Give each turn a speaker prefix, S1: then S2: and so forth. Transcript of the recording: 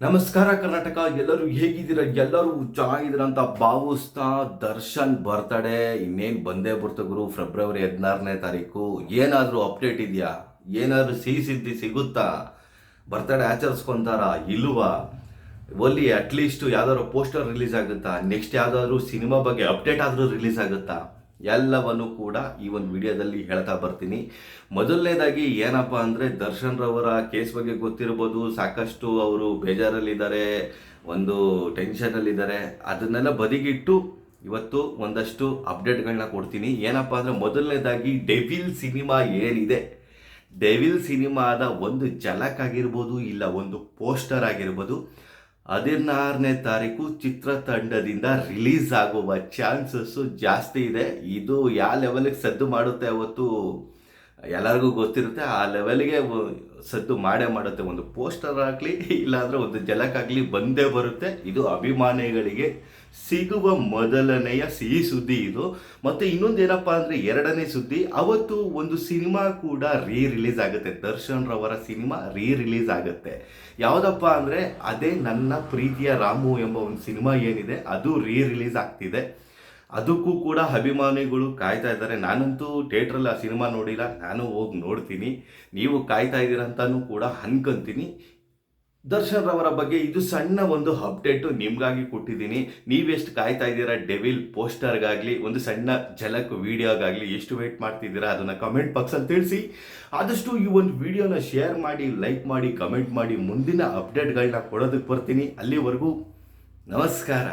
S1: ನಮಸ್ಕಾರ ಕರ್ನಾಟಕ, ಎಲ್ಲರೂ ಹೇಗಿದ್ದೀರಾ? ಎಲ್ಲರೂ ಚೆನ್ನಾಗಿದ್ದೀರಾ ಅಂತ ಭಾವಿಸ್ತಾ ದರ್ಶನ್ ಬರ್ತಡೇ. ಇನ್ನೇನು ಬಂದೇ ಬರ್ತ ಗುರು, ಫೆಬ್ರವರಿ ಹದಿನಾರನೇ ತಾರೀಕು. ಏನಾದರೂ ಅಪ್ಡೇಟ್ ಇದೆಯಾ? ಏನಾದರೂ ಸಿಹಿ ಸಿದ್ಧಿ ಸಿಗುತ್ತಾ? ಬರ್ತಡೇ ಆಚರಿಸ್ಕೊಂತಾರ? ಇಲ್ವಾ? ಒಲ್ಲಿ ಅಟ್ಲೀಸ್ಟ್ ಯಾವ್ದಾದ್ರು ಪೋಸ್ಟರ್ ರಿಲೀಸ್ ಆಗುತ್ತಾ? ನೆಕ್ಸ್ಟ್ ಯಾವ್ದಾದ್ರು ಸಿನಿಮಾ ಬಗ್ಗೆ ಅಪ್ಡೇಟ್ ಆದರೂ ರಿಲೀಸ್ ಆಗುತ್ತಾ? ಎಲ್ಲವನ್ನು ಕೂಡ ಈ ಒಂದು ವಿಡಿಯೋದಲ್ಲಿ ಹೇಳ್ತಾ ಬರ್ತೀನಿ. ಮೊದಲನೇದಾಗಿ ಏನಪ್ಪ ಅಂದರೆ ದರ್ಶನ್ ರವರ ಕೇಸ್ ಬಗ್ಗೆ ಗೊತ್ತಿರ್ಬೋದು, ಸಾಕಷ್ಟು ಅವರು ಬೇಜಾರಲ್ಲಿದ್ದಾರೆ, ಒಂದು ಟೆನ್ಷನಲ್ಲಿದ್ದಾರೆ ಅದನ್ನೆಲ್ಲ ಬದಿಗಿಟ್ಟು ಇವತ್ತು ಒಂದಷ್ಟು ಅಪ್ಡೇಟ್ಗಳನ್ನ ಕೊಡ್ತೀನಿ. ಏನಪ್ಪ ಅಂದರೆ ಮೊದಲನೇದಾಗಿ ಡೆವಿಲ್ ಸಿನಿಮಾ ಏನಿದೆ? ಡೆವಿಲ್ ಸಿನಿಮಾದ ಒಂದು ಝಲಕ್ ಆಗಿರ್ಬೋದು, ಇಲ್ಲ ಒಂದು ಪೋಸ್ಟರ್ ಆಗಿರ್ಬೋದು ಹದಿನಾರನೇ ತಾರೀಕು ಚಿತ್ರತಂಡದಿಂದ ರಿಲೀಸ್ ಆಗುವ ಚಾನ್ಸಸ್ಸು ಜಾಸ್ತಿ ಇದೆ. ಇದು ಯಾವ ಲೆವೆಲಿಗೆ ಸದ್ದು ಮಾಡುತ್ತೆ ಅವತ್ತು? ಎಲ್ಲರಿಗೂ ಗೊತ್ತಿರುತ್ತೆ, ಆ ಲೆವೆಲ್ಗೆ ಸದ್ದು ಮಾಡೇ ಮಾಡುತ್ತೆ. ಒಂದು ಪೋಸ್ಟರ್ ಆಗಲಿ, ಇಲ್ಲಾಂದರೆ ಒಂದು ಜಲಕ್ಕಾಗಲಿ ಬಂದೇ ಬರುತ್ತೆ. ಇದು ಅಭಿಮಾನಿಗಳಿಗೆ ಸಿಗುವ ಮೊದಲನೆಯ ಸಿಹಿ ಸುದ್ದಿ ಇದು. ಮತ್ತು ಇನ್ನೊಂದು ಏನಪ್ಪ ಅಂದರೆ ಎರಡನೇ ಸುದ್ದಿ, ಅವತ್ತು ಒಂದು ಸಿನಿಮಾ ಕೂಡ ರೀ ರಿಲೀಸ್ ಆಗುತ್ತೆ. ದರ್ಶನ್ ರವರ ಸಿನಿಮಾ ರೀ ರಿಲೀಸ್ ಆಗುತ್ತೆ. ಯಾವುದಪ್ಪ ಅಂದರೆ, ಅದೇ ನನ್ನ ಪ್ರೀತಿಯ ರಾಮು ಎಂಬ ಒಂದು ಸಿನಿಮಾ ಏನಿದೆ, ಅದು ರೀ ರಿಲೀಸ್ ಆಗ್ತಿದೆ. ಅದಕ್ಕೂ ಕೂಡ ಅಭಿಮಾನಿಗಳು ಕಾಯ್ತಾ ಇದ್ದಾರೆ. ನಾನಂತೂ ಥಿಯೇಟ್ರಲ್ಲಿ ಆ ಸಿನಿಮಾ ನೋಡಿಲ್ಲ. ನಾನು ಹೋಗಿ ನೋಡ್ತೀನಿ. ನೀವು ಕಾಯ್ತಾ ಇದ್ದೀರ ಅಂತಾನೂ ಕೂಡ ಅನ್ಕೊಂತೀನಿ. ದರ್ಶನ್ ರವರ ಬಗ್ಗೆ ಇದು ಸಣ್ಣ ಒಂದು ಅಪ್ಡೇಟು ನಿಮಗಾಗಿ ಕೊಟ್ಟಿದ್ದೀನಿ. ನೀವೆಷ್ಟು ಕಾಯ್ತಾ ಇದ್ದೀರಾ? ಡೆವಿಲ್ ಪೋಸ್ಟರ್ಗಾಗಲಿ, ಒಂದು ಸಣ್ಣ ಝಲಕ್ ವೀಡಿಯೋಗಾಗಲಿ ಎಷ್ಟು ವೇಟ್ ಮಾಡ್ತಿದ್ದೀರಾ ಅದನ್ನು ಕಮೆಂಟ್ ಬಾಕ್ಸಲ್ಲಿ ತಿಳಿಸಿ. ಆದಷ್ಟು ಈ ಒಂದು ವಿಡಿಯೋನ ಶೇರ್ ಮಾಡಿ ಲೈಕ್ ಮಾಡಿ ಕಮೆಂಟ್ ಮಾಡಿ ಮುಂದಿನ ಅಪ್ಡೇಟ್ಗಳನ್ನ ಕೊಡೋದಕ್ಕೆ ಬರ್ತೀನಿ. ಅಲ್ಲಿವರೆಗೂ ನಮಸ್ಕಾರ.